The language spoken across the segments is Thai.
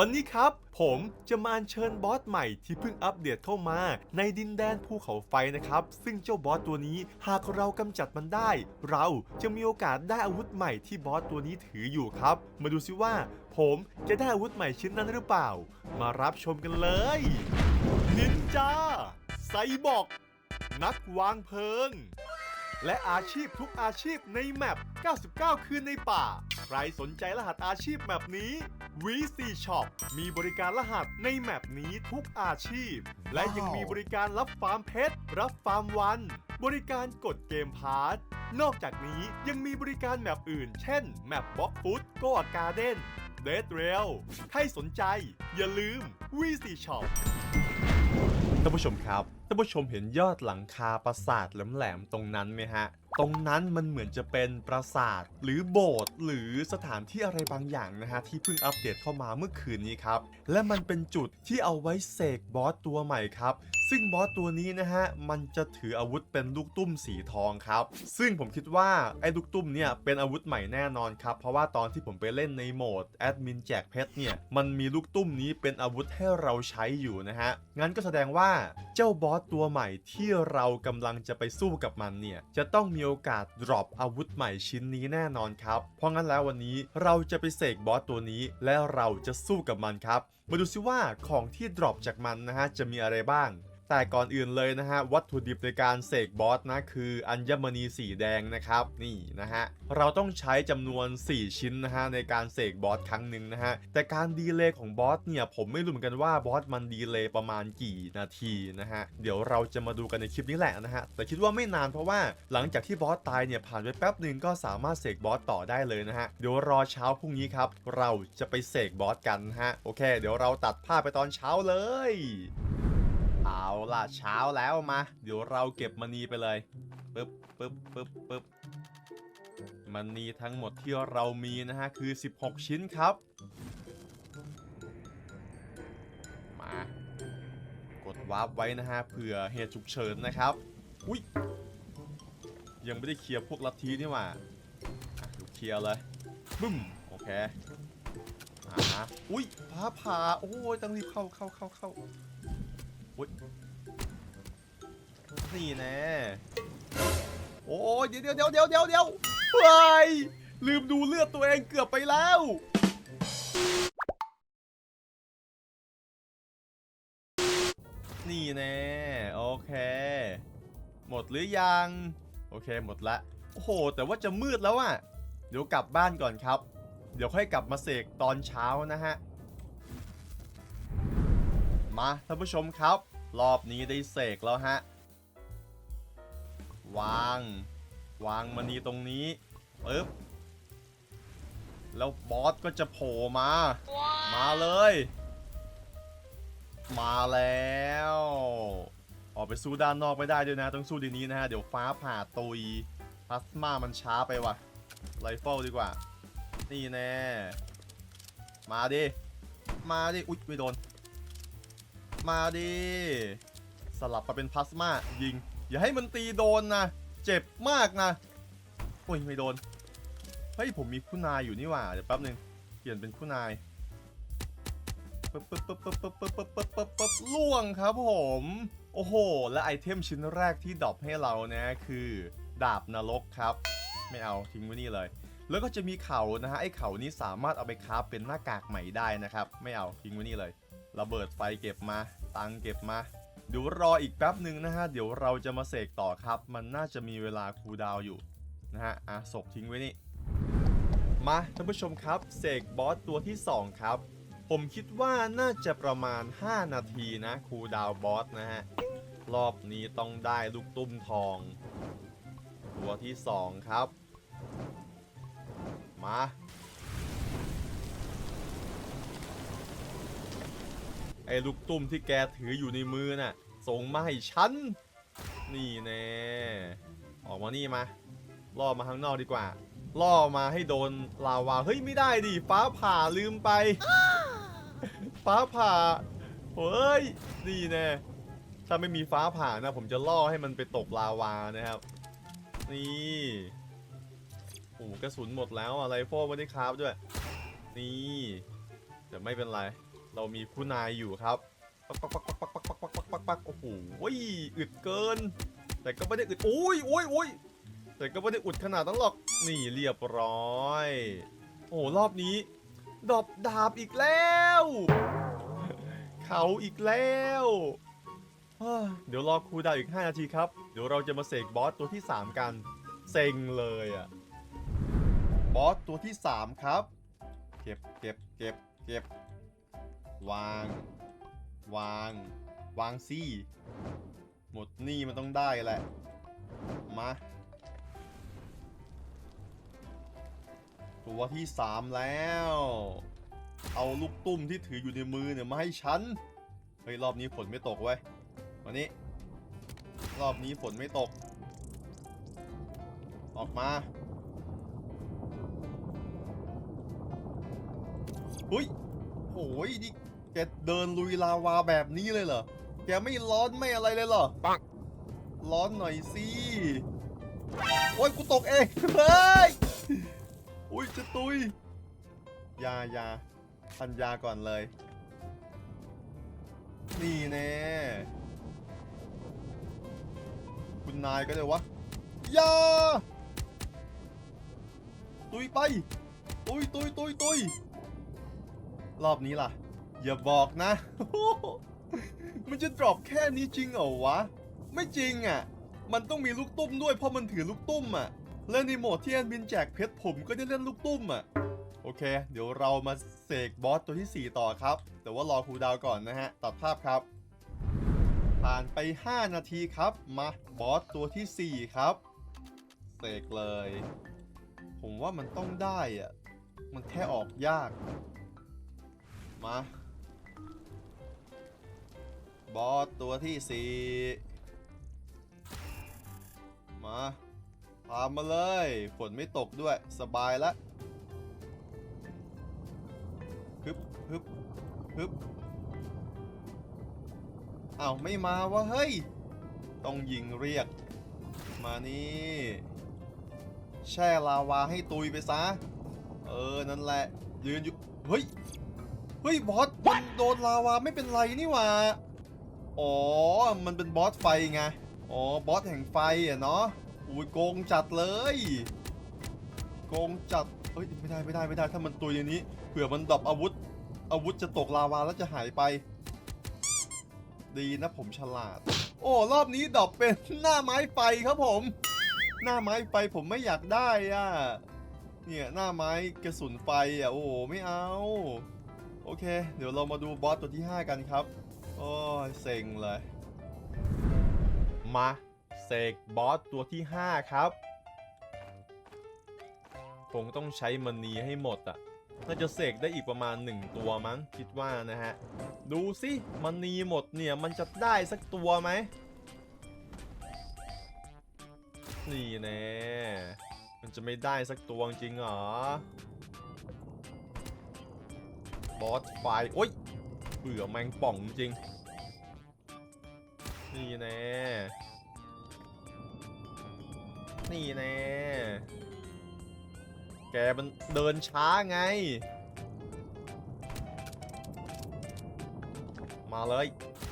วันนี้ครับ ผมจะมาเชิญบอสใหม่ที่เพิ่งอัปเดตเข้ามา ในดินแดนภูเขาไฟนะครับ ซึ่งเจ้าบอสตัวนี้หากเรากำจัดมันได้ เราจะมีโอกาสได้อาวุธใหม่ที่บอสตัวนี้ถืออยู่ครับ มาดูซิว่า ผมจะได้อาวุธใหม่ชิ้นนั้นหรือเปล่า มารับชมกันเลยนินจาไซบอร์กนักวางเพลิง และอาชีพทุกอาชีพในแมป 99 คืนในป่า ใครสนใจรหัสอาชีพแมปนี้ VC Shop มีบริการรหัสในแมปนี้ทุกอาชีพ และยังมีบริการรับฟาร์มเพชร รับฟาร์มวัน บริการกดเกมพาร์ทนอกจากนี้ยังมีบริการแมปอื่น เช่น แมปบ็อกฟุตโกอาการ์เด้นเดทเรลใครสนใจ อย่าลืม VC Shop ท่านผู้ชมครับท่านผู้ชมเห็นยอดหลังคาปราสาทแหลมๆตรงนั้นไหมฮะ ตรงนั้นมันเหมือนจะเป็นปราสาท หรือโบสถ์หรือสถานที่อะไรบางอย่างนะฮะ ที่เพิ่งอัปเดตเข้ามาเมื่อคืนนี้ครับ และมันเป็นจุดที่เอาไว้เสกบอสตัวใหม่ครับ ซึ่งบอสตัวนี้นะฮะมันจะถืออาวุธเป็นลูกตุ้มสีทองครับ ซึ่งผมคิดว่าไอ้ลูกตุ้มเนี่ยเป็นอาวุธใหม่แน่นอนครับ เพราะว่าตอนที่ผมไปเล่นในโหมดแอดมินแจกเพชรเนี่ยมันมีลูกตุ้มนี้เป็นอาวุธให้เราใช้อยู่นะฮะ งั้นก็แสดงว่าเจ้าบอสตัวใหม่ที่เรากำลังจะไปสู้กับมันเนี่ยจะต้องมีโอกาส drop อาวุธใหม่ชิ้นนี้แน่นอนครับ เพราะงั้นแล้ววันนี้เราจะไปเสกบอสตัวนี้และเราจะสู้กับมันครับ มาดูซิว่าของที่ drop จากมันนะฮะจะมีอะไรบ้าง แต่ก่อนอื่นเลยนะฮะวัตถุดิบในการเสกบอสนะคืออัญมณีสีแดงนะครับนี่นะฮะเราต้องใช้จำนวน 4 ชิ้นนะฮะในการเสกบอสครั้งหนึ่งนะฮะแต่การดีเลย์ของบอสเนี่ยผมไม่รู้เหมือนกันว่าบอสมันดีเลย์ประมาณกี่นาทีนะฮะเดี๋ยวเราจะมาดูกันในคลิปนี้แหละนะฮะแต่คิดว่าไม่นานเพราะว่าหลังจากที่บอสตายเนี่ยผ่านไปแป๊บหนึ่งก็สามารถเสกบอสต่อได้เลยนะฮะเดี๋ยวรอเช้าพรุ่งนี้ครับเราจะไปเสกบอสกันนะฮะโอเค เดี๋ยวเราตัดภาพไปตอนเช้าเลย เอาล่ะเช้าแล้วมา เดี๋ยวเราเก็บมณีไปเลยปึ๊บปึ๊บปึ๊บปึ๊บมณีทั้งหมดที่เรามีนะฮะคือ 16 ชิ้นครับ มากดวาร์ปไว้นะฮะเผื่อเหตุฉุกเฉินนะครับ อุ้ยยังไม่ได้เคลียร์พวกลัทธินี่หว่าเคลียร์เลยบึ้มโอเคอ่าอุ้ยฟ้าผ่าโอ้ยต้องรีบเข้าเข้าเข้าเข้า อุ๊ยนี่แน่โอ้ยเดี๋ยวเดี๋ยวเดี๋ยวเดี๋ยวเดี๋ยวเฮ้ยลืมดูเลือดตัวเองเกือบไปแล้วนี่แน่โอเค หมดหรือยัง โอเคหมดละ โอ้โห แต่ว่าจะมืดแล้วอะ เดี๋ยวกลับบ้านก่อนครับ เดี๋ยวค่อยกลับมาเสกตอนเช้านะฮะ มาท่านผู้ชมครับ รอบนี้ได้เสกแล้วฮะ วาง วางมณีตรงนี้ปึ๊บแล้วบอสก็จะโผล่มา มาเลย มาแล้ว ออกไปสู้ด้านนอกไม่ได้ด้วยนะ ต้องสู้ดีนี้นะฮะ เดี๋ยวฟ้าผ่าตุยพลาสมามันช้าไปว่ะ ไรเฟิลดีกว่า นี่แน่ มาดิ มาดิ อุ๊ยไม่โดน มาดิสลับมาเป็นพลาสมายิง อย่าให้มันตีโดนนะ เจ็บมากนะโอ้ยไม่โดน เฮ้ยผมมีผู้นายอยู่นี่หว่า เดี๋ยวแป๊บหนึง เปลี่ยนเป็นผู้นายปึ๊บปึ๊บปึ๊บปึ๊บปึ๊บปึ๊บปึ๊บปึ๊บปึ๊บปึ๊บล่วงครับผม โอ้โห และไอเทมชิ้นแรกที่ดรอปให้เรานะคือ ดาบนรกครับ ไม่เอาทิ้งไว้นี่เลย แล้วก็จะมีเขานะฮะไอ้เขานี้สามารถเอาไปคราฟเป็นหน้ากากใหม่ได้นะครับ ไม่เอาทิ้งไว้นี่เลยระเบิดไฟเก็บมา ตังเก็บมาเดี๋ยวรออีกแป๊บหนึ่งนะฮะ เดี๋ยวเราจะมาเสกต่อครับ มันน่าจะมีเวลาคูดาวอยู่นะฮะอะศพทิ้งไว้นี่ มาท่านผู้ชมครับ เสกบอสตัวที่ 2 ครับ ผมคิดว่าน่าจะประมาณ 5 นาทีนะคูดาวบอสนะฮะ รอบนี้ต้องได้ลูกตุ้มทอง ตัวที่ 2 ครับ มาไอ้ลูกตุ้มที่แกถืออยู่ในมือน่ะ ส่งมาให้ฉัน นี่แน่ออกมานี่มาล่อมาข้างนอกดีกว่า ล่อมาให้โดนลาวา เฮ้ยไม่ได้ดิ ฟ้าผ่าลืมไป ฟ้าผ่า เฮ้ย นี่แน่ถ้าไม่มีฟ้าผ่านะ ผมจะล่อให้มันไปตกลาวานะครับ นี่ โอ้โหกระสุนหมดแล้วอะไรโฟไม่ได้คราฟด้วย นี่แต่ไม่เป็นไร เรามีผู้นายอยู่ครับ ปักปักปักปักปักปักปักปักปักปักโอ้โหอึดเกิน แต่ก็ไม่ได้อึดโอ้ยโอ้ยโอ้ยแต่ก็ไม่ได้อุดขนาดนั้นหรอก นี่เรียบร้อย โอ้รอบนี้ ดอบดาบอีกแล้ว เขาอีกแล้วเดี๋ยวรอครูดาวอีก 5 นาทีครับ เดี๋ยวเราจะมาเสกบอสตัวที่ 3 กัน เซ็งเลยอะ บอสตัวที่ 3 ครับ เก็บเก็บเก็บเก็บวาง วาง วางซี่หมดนี่มันต้องได้แหละ มา ตัวที่สามแล้ว เอาลูกตุ้มที่ถืออยู่ในมือเนี่ยมาให้ฉัน เฮ้ย รอบนี้ฝนไม่ตกเว้ยวันนี้ รอบนี้ฝนไม่ตก ออกมา เฮ้ยโหยนี่แกเดินลุยลาวาแบบนี้เลยเหรอ แกไม่ร้อนไม่อะไรเลยเหรอ ปังร้อนหน่อยสิ โอ้ยกูตกเอง เฮ้ย อุ้ยจะตุย ยายาพันยาก่อนเลย นี่แน่คุณนายก็เลยวะยาตุยไป ตุยตุยตุยตุย รอบนี้ล่ะ อย่าบอกนะ มันจะดรอปแค่นี้จริงเหรอวะ ไม่จริงอะ มันต้องมีลูกตุ้มด้วยเพราะมันถือลูกตุ้มอะ และในโหมดที่แอนบินแจกเพชรผมก็ได้เล่นลูกตุ้มอะ โอเค เดี๋ยวเรามาเสกบอสตัวที่ 4 ต่อครับ แต่ว่ารอครูดาวก่อนนะฮะ ตัดภาพครับ ผ่านไป 5 นาทีครับ มาบอสตัวทีสี่4 ครับ เสกเลย ผมว่ามันต้องได้อะ มันแค่ออกยาก มา บอสตัวที่สี่มาพามาเลยฝนไม่ตกด้วยสบายแล้วฮึบฮึบฮึบอ้าวไม่มาวะเฮ้ย ต้องยิงเรียก มานี่แช่ลาวาให้ตุยไปซะ เออ นั่นแหละ ยืนอยู่ เฮ้ย เฮ้ยบอสมันโดนลาวาไม่เป็นไรนี่หว่า อ๋อ มันเป็นบอสไฟไง อ๋อ บอสแห่งไฟอะเนาะอุ้ยโกงจัดเลย โกงจัดเอ้ยไม่ได้ไม่ได้ไม่ได้ ถ้ามันตัวอย่างนี้เผื่อมันดรอปอาวุธ อาวุธจะตกลาวาแล้วจะหายไป ดีนะผมฉลาด โอ้รอบนี้ดรอปเป็นหน้าไม้ไฟครับผม หน้าไม้ไฟผมไม่อยากได้อะ เนี่ยหน้าไม้กระสุนไฟอะโอ้โหไม่เอา โอเค เดี๋ยวเรามาดูบอสตัวที่ 5 กันครับ โอ้ยเซ็งเลย มาเสกบอสตัวที่ 5 ครับ คงต้องใช้มณีให้หมดอะ่ะน่าจะเสกได้อีกประมาณ 1 ตัวมั้งคิดว่านะฮะ ดูสิมณีหมดเนี่ยมันจะได้สักตัวไหม นี่แน่มันจะไม่ได้สักตัวจริงเหรอ บอสไฟโอ๊ยเบื่อแมงป่องจริง นี่แน่ นี่แน่ แกมันเดินช้าไง มาเลย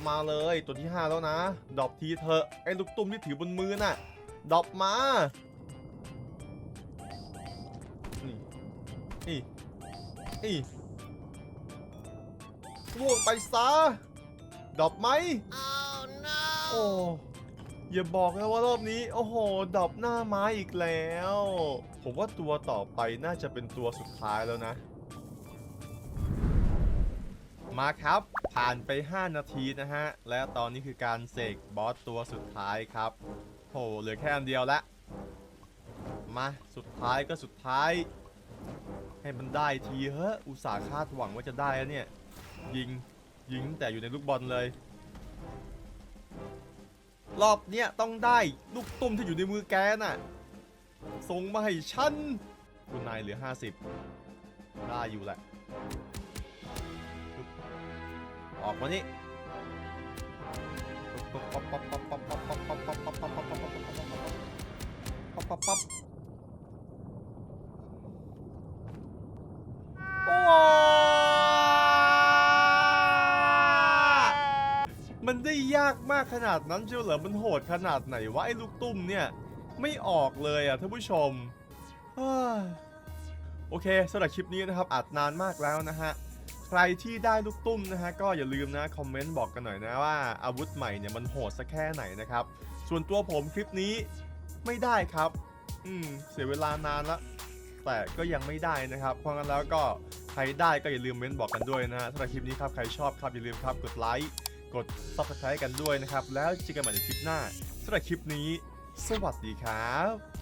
มาเลยตัวที่ 5 แล้วนะ ดอปทีเถอไอ้ลูกตุ้มที่ถือบนมือน่ะ ดอปมา นี่ นี่ นี่ ล่วงไปซะดรอปไหม Oh no! โอ้อย่าบอกนะว่ารอบนี้ โอ้โหดรอปหน้าไม้อีกแล้ว ผมว่าตัวต่อไปน่าจะเป็นตัวสุดท้ายแล้วนะ มาครับ ผ่านไป 5 นาทีนะฮะ และตอนนี้คือการเสกบอสตัวสุดท้ายครับโหเหลือแค่อันเดียวละมาสุดท้ายก็สุดท้าย ให้มันได้ทีเฮ้อุตส่าห์คาดหวังว่าจะได้แล้วเนี่ย ยิง ยิงแต่อยู่ในลูกบอลเลย รอบเนี้ยต้องได้ลูกตุ้มที่อยู่ในมือแกน่ะ ส่งมาให้ฉัน คุณนายเหลือ 50 ได้อยู่แหละปึ๊บออกมานี่ปั๊บปั๊บปั๊บปั๊บปั๊บปั๊บปั๊บปั๊บปั๊บปั๊บปั๊บปั๊บปั๊บปั๊บ มันได้ยากมากขนาดนั้นเชียวเหรอมันโหดขนาดไหนวะไอ้ลูกตุ้มเนี่ย ไม่ออกเลยอะท่านผู้ชมโอเคสำหรับคลิปนี้นะครับอัดนานมากแล้วนะฮะใครที่ได้ลูกตุ้มนะฮะก็อย่าลืมนะคอมเมนต์บอกกันหน่อยนะว่าอาวุธใหม่เนี่ยมันโหดสักแค่ไหนนะครับ ส่วนตัวผมคลิปนี้ไม่ได้ครับ อืมเสียเวลานานละแต่ก็ยังไม่ได้นะครับ เพราะงั้นแล้วก็ใครได้ก็อย่าลืมเม้นบอกกันด้วยนะฮะสำหรับคลิปนี้ครับใครชอบครับอย่าลืมครับกดไลค์ กด subscribe กันด้วยนะครับ แล้วเจอกันใหม่ในคลิปหน้าสำหรับคลิปนี้ สวัสดีครับ